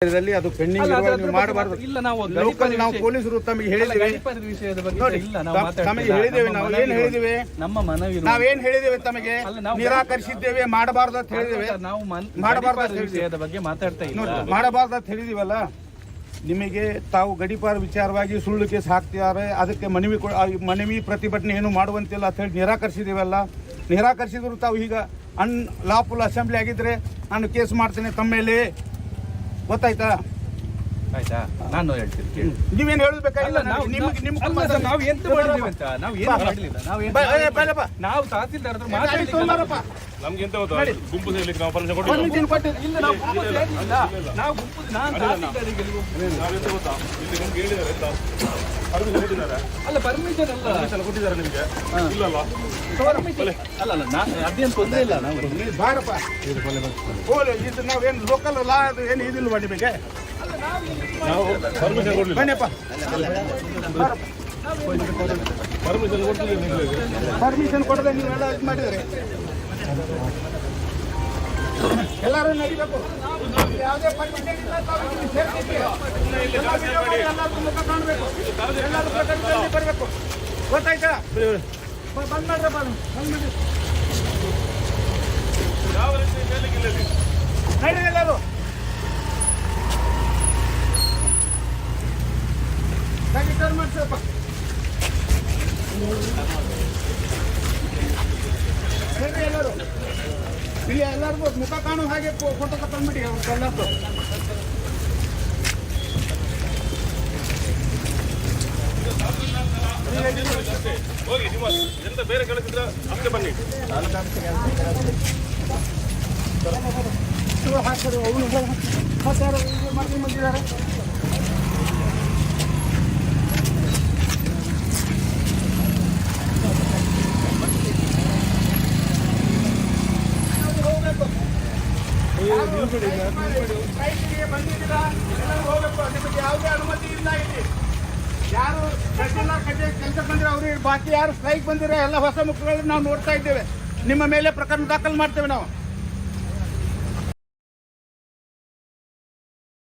ಅದು ಪೆಂಡಿಂಗ್ ನೀವು ಮಾಡಬಾರ್ದು. ಇಲ್ಲ, ನಾವು ಲೋಕಲ್ ನಾವು ಪೊಲೀಸರು ತಮಗೆ ಹೇಳಿದ್ದೇವೆ. ವಿಷಯದ ಬಗ್ಗೆ ಇಲ್ಲ ನಾವು ತಮಗೆ ಹೇಳಿದ್ದೇವೆ ನಾವು ಏನು ಏನ್ ಹೇಳಿದ್ದೇವೆ? ನಮ್ಮ ಮನವಿ ನಾವೇನ್ ಹೇಳಿದ್ದೇವೆ ತಮಗೆ? ನಾವು- ನಿರಾಕರಿಸಿದ್ದೇವೆ ಮಾಡಬಾರ್ದು ಅಂತ ಹೇಳಿದ್ದೇವೆ. ನಾವು ಮಾಡಬಾರ್ದು. ವಿಷಯದ ಬಗ್ಗೆ ಮಾತಾಡ್ತಾ ಇಲ್ಲ. ಮಾಡಬಾರ್ದು ಅಂತ ಹೇಳಿದೀವಲ್ಲ? ನಿಮಗೆ ತಾವು ಗಡಿಪಾರ ವಿಚಾರವಾಗಿ ಸುಳ್ಳು ಕೇಸ್ ಹಾಕ್ತಿದ್ದಾರೆ. ಅದಕ್ಕೆ ಮನವಿ ಮನವಿ ಪ್ರತಿಭಟನೆ ಏನು ಮಾಡುವಂತಿಲ್ಲ ಅಂತ ಹೇಳಿ ನಿರಾಕರಿಸಿದೀವಲ್ಲ ನಿರಾಕರಿಸಿದ್ರು ತಾವು ಈಗ ಅನ್ ಲಾಫುಲ್ ಅಸೆಂಬ್ಲಿ ಆಗಿದ್ರೆ ನಾನು ಕೇಸ್ ಮಾಡ್ತೇನೆ ತಮ್ಮ ಮೇಲೆ. ಗೊತ್ತಾಯ್ತಾ ಆಯ್ತಾ ನಾನು ಹೇಳ್ತೀನಿ ಕೇಳಿ. ನೀವೇನು ಹೇಳಬೇಕಾಗಿಲ್ಲ ಅಲ್ಲ, ನಾವು- ನಿಮ್ಗೆ ನಿಮ್ಗೆ ಅಲ್ಲ, ಸರ್, ನಾವು ಎಂತ ಮಾಡಿದ್ದೀವಿ ಅಂತ ನಾವು ಏನು. ಮಾಡಲಿಲ್ಲ ನಾವು ಏನು ಬಾ, ಏ. ನಾವು ತಹಸೀಲ್ದಾರ್ ಹತ್ರ ತೊಗೊಂಬಾರಪ್ಪ. ನಮ್ಗೆ ಎಂತ ಗೊತ್ತಾ ಗುಂಪು ಸೇರ್ಲಿಕ್ಕೆ ನಾವು ಪರ್ಮಿಷನ್ ಕೊಟ್ಟಿಲ್ಲ. ಪರ್ಮಿಷನ್ ಕೊಟ್ಟಿದ್ದು. ಇಲ್ಲ ನಾವು ಗುಂಪು ಸೇರ್ಲಿಲ್ಲ. ನಾವು ಗುಂಪು ನಾನು ತಹಸೀಲ್ದಾರಿಗೆ ಇಲ್ಲಿ ಗುಂಪು- ನಾವೆಂತ ಗೊತ್ತಾ? ಇಲ್ಲಿ ನಮ್ಗೆ ಹೇಳಿದ್ದಾರೆ ಎಂತ? ಪರ್ಮಿಷನ್ ಕೊಟ್ಟಿದ್ದಾರೆ. ಅಲ್ಲ ಪರ್ಮಿಷನ್ ಅಲ್ಲ. ಪರ್ಮಿಷನ್ ಕೊಟ್ಟಿದ್ದಾರೆ ನಿಮ್ಗೆ. ಇಲ್ಲಲ್ಲ Permission- ಅಲ್ಲ ಅಲ್ಲ ನಾನು ಅದೇನು ತೊಂದರೆ ಇಲ್ಲ ನಾವು. ನೀವು ಬಾರಪ್ಪ. ಓಲೆ ಇದು ನಾವೇನು ಲೋಕಲ್ ಲಾ ಅದು ಏನು ಇದಿಲ್ವಾ ನಿಮಗೆ? ನಾವು ಪರ್ಮಿಷನ್ ಕೊಡ್ಲಿಲ್ಲ. ಬನ್ನಿಪ್ಪ ಪರ್ಮಿಷನ್ ಕೊಡ್ಲಿಲ್ಲ ನಿಮ್ಗೆ. ಪರ್ಮಿಷನ್ ಕೊಡದೆ ನೀವೆಲ್ಲ ಇದು ಮಾಡಿದ್ರಿ. ಎಲ್ಲರೂ ನಡಿಬೇಕು. ಯಾವುದೇ ಪರ್ಮಿಷನ್ ಇಲ್ಲ, ತಾವು ಇಲ್ಲಿ ಸೇರ್ತಿದ್ದೀರಿ. ಎಲ್ಲ video ಮಾಡಿ ಎಲ್ಲಾರ್ಗೂ ಮುಖ ಕಾಣಬೇಕು. ಎಲ್ಲರೂ ಬರಬೇಕು. ಗೊತ್ತಾಯ್ತಾ? ಬಂದ್ ಅದು. ಬಂದ್ ಮಾಡಿ. ಯಾವ ರೀತಿ ಎಲ್ಲರೂ ಮಾಡ್ಸಪ್ಪ ಹೇಳ್ರಿ ಎಲ್ಲರೂ ಇಲ್ಲಿ ಎಲ್ಲರಿಗೂ ಮುಖ ಕಾಣೋ ಹಾಗೆ ಫೋಟೋ ತಗೊಂಡ್ಬಿಡಿ ಎಲ್ಲರದ್ದು ಹೋಗಿ ನಿಮ್ಮ ಎಂತ ಬೇರೆ ಕೆಲಸ ಇದ್ರೆ ಅಷ್ಟೇ ಬನ್ನಿ ಹಾಕ್ತಾರೆ. ಅವನು ಮಾಡ್ಕೊಂಡು ಬಂದಿದ್ದಾರೆ ಸ್ಟ್ರೈಕಿಗೆ ಬಂದಿದ್ದೀರಾ ಎಲ್ಲರೂ ಹೋಗ್ಬೇಕು ನಿಮಗೆ ಯಾವುದೇ ಅನುಮತಿ ಇಲ್ಲ ಇಲ್ಲಿ ಯಾರು ಕಡ್ಡಿಲ್ಲ ಕಡ್ಡಿ ಕೆಲಸ ಬಂದ್ರೆ ಅವ್ರಿಗೆ ಬಾಕಿ ಯಾರು ಸ್ಟ್ರೈಕ್ ಬಂದಿರೋ ಎಲ್ಲ ಹೊಸ ಮುಖಗಳನ್ನು ನಾವು ನೋಡ್ತಾ ಇದ್ದೇವೆ. ನಿಮ್ಮ ಮೇಲೆ ಪ್ರಕರಣ ದಾಖಲು ಮಾಡ್ತೇವೆ ನಾವು.